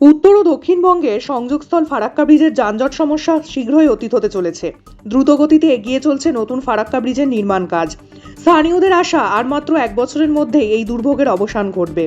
উত্তর ও দক্ষিণবঙ্গে সংযোগস্থল ফারাক্কা ব্রিজের যানজট সমস্যা শীঘ্রই অতীত হতে চলেছে। দ্রুতগতিতে এগিয়ে চলছে নতুন ফারাক্কা ব্রিজের নির্মাণ কাজ। স্থানীয়দের আশা আর মাত্র এক বছরের মধ্যেই এই দুর্ভোগের অবসান ঘটবে।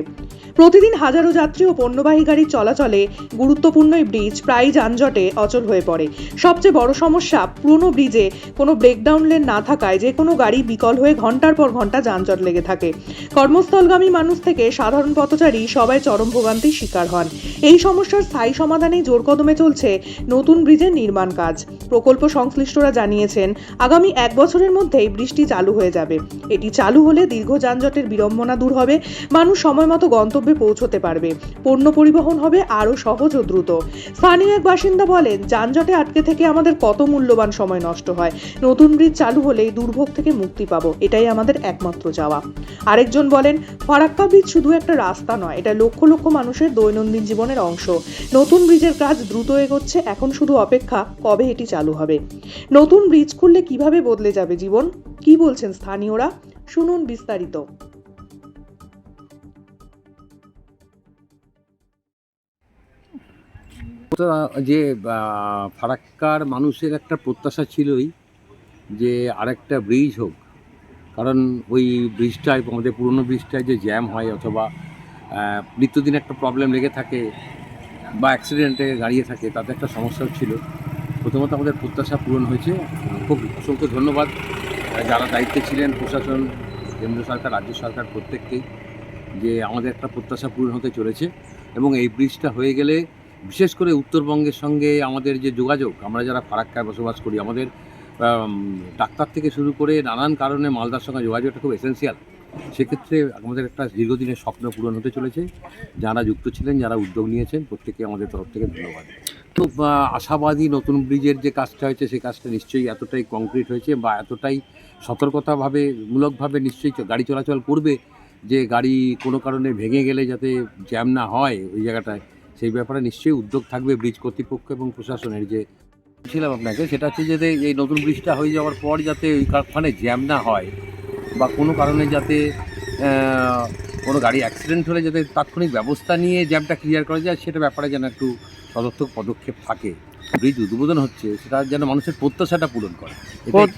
প্রতিদিন হাজারো যাত্রী ও পণ্যবাহী গাড়ির চলাচলে গুরুত্বপূর্ণ এই ব্রিজ প্রায়ই যানজটে অচল হয়ে পড়ে। সবচেয়ে বড় সমস্যা, পুরনো ব্রিজে কোনো ব্রেকডাউন লেন না থাকায় যে কোনো গাড়ি বিকল হয়ে ঘণ্টার পর ঘণ্টা যানজট লেগে থাকে। কর্মস্থলগামী মানুষ থেকে সাধারণ পথচারী সবাই চরম ভোগান্তির শিকার হন। এই সমস্যার স্থায়ী সমাধানেই জোর কদমে চলছে নতুন ব্রিজের নির্মাণ কাজ। প্রকল্প সংশ্লিষ্টরা জানিয়েছেন, আগামী এক বছরের মধ্যেই বৃষ্টি চালু হয়ে যাবে। এটি চালু হলে দীর্ঘ যানজটের বিড়ম্বনা দূর হবে। মানুষ সময় মতো গন্তব্যে পৌঁছতে পারবে। পণ্য পরিবহন হবে আরও সহজ ও দ্রুত। স্থানীয় এক বাসিন্দা বলেন, যানজটে আটকে থেকে আমাদের কত মূল্যবান সময় নষ্ট হয়। নতুন ব্রিজ চালু হলেই দুর্ভোগ থেকে মুক্তি পাবো। এটাই আমাদের একমাত্র চাওয়া আরেকজন বলেন, ফারাক্কা ব্রিজ শুধু একটা রাস্তা নয়, এটা লক্ষ লক্ষ মানুষের দৈনন্দিন জীবনের অংশ। নতুন ব্রিজের কাজ দ্রুত এগোচ্ছে, এখন শুধু অপেক্ষা, কবে এটি চালু হবে? নতুন ব্রিজ খুললে কীভাবে বদলে যাবে জীবন? কি বলছেন স্থানীয়রা? শুনুন বিস্তারিত। যে ফারাক্কার মানুষের একটা প্রত্যাশা ছিলই যে আরেকটা ব্রিজ হোক। কারণ ওই ব্রিজটায়, আমাদের পুরনো ব্রিজটায় যে জ্যাম হয় অথবা নিত্যদিন একটা প্রবলেম লেগে থাকে বা অ্যাক্সিডেন্টে দাঁড়িয়ে থাকে, তাতে একটা সমস্যা ছিল। প্রথমত আমাদের প্রত্যাশা পূরণ হয়েছে। খুব অসংখ্য ধন্যবাদ। যারা দায়িত্বে ছিলেন প্রশাসন, কেন্দ্র সরকার, রাজ্য সরকার প্রত্যেককেই, যে আমাদের একটা প্রত্যাশা পূরণ হতে চলেছে। এবং এই ব্রিজটা হয়ে গেলে বিশেষ করে উত্তরবঙ্গের সঙ্গে আমাদের যে যোগাযোগ, আমরা যারা ফারাক্কায় বসবাস করি, আমাদের ডাক্তার থেকে শুরু করে নানান কারণে মালদার সঙ্গে যোগাযোগটা খুব এসেন্সিয়াল সেক্ষেত্রে আমাদের একটা দীর্ঘদিনের স্বপ্ন পূরণ হতে চলেছে। যারা যুক্ত ছিলেন, যারা উদ্যোগ নিয়েছেন প্রত্যেকে আমাদের তরফ থেকে ধন্যবাদ। তো আশাবাদী নতুন ব্রিজের যে কাজটা হয়েছে সেই কাজটা নিশ্চয়ই এতটাই কংক্রিট হয়েছে বা এতটাই সতর্কতাভাবে, মূলকভাবে নিশ্চয়ই গাড়ি চলাচল করবে যে গাড়ি কোনো কারণে ভেঙে গেলে যাতে জ্যাম না হয় ওই জায়গাটায়। সেই ব্যাপারে নিশ্চয়ই উদ্যোগ থাকবে ব্রিজ কর্তৃপক্ষ এবং প্রশাসনের যে ছিলাম আপনাকে, সেটা হচ্ছে যাতে এই নতুন ব্রিজটা হয়ে যাওয়ার পর যাতে ওই ওখানে জ্যাম না হয় বা কোনো কারণে যাতে কোনো গাড়ি অ্যাক্সিডেন্ট হলে যাতে তাৎক্ষণিক ব্যবস্থা নিয়ে জ্যামটা ক্লিয়ার করা যায়, সেটা ব্যাপারে যেন একটু সদর্থক পদক্ষেপ থাকে। ব্রিজ উদ্বোধন হচ্ছে, সেটা যেন মানুষের প্রত্যাশাটা পূরণ করে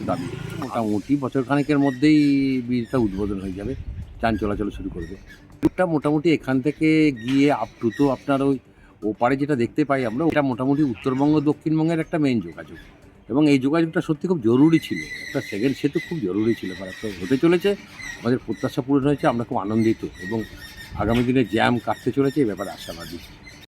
দাবি। মোটামুটি বছর খানেকের মধ্যেই ব্রিজটা উদ্বোধন হয়ে যাবে, যান চলাচল শুরু করবে। রুটটা মোটামুটি এখান থেকে গিয়ে আপ টু তো আপনার ওই ওপারে যেটা দেখতে পাই আমরা, ওটা মোটামুটি উত্তরবঙ্গ, দক্ষিণবঙ্গের একটা মেইন যোগাযোগ। এবং এই যোগাযোগটা সত্যি খুব জরুরি ছিল। একটা সেকেন্ড সেতু খুব জরুরি ছিল একটা হতে চলেছে। আমাদের প্রত্যাশা পূরণ হয়েছে, আমরা খুব আনন্দিত এবং আগামী দিনে জ্যাম কাটতে চলেছে এই ব্যাপারে আশাবাদী।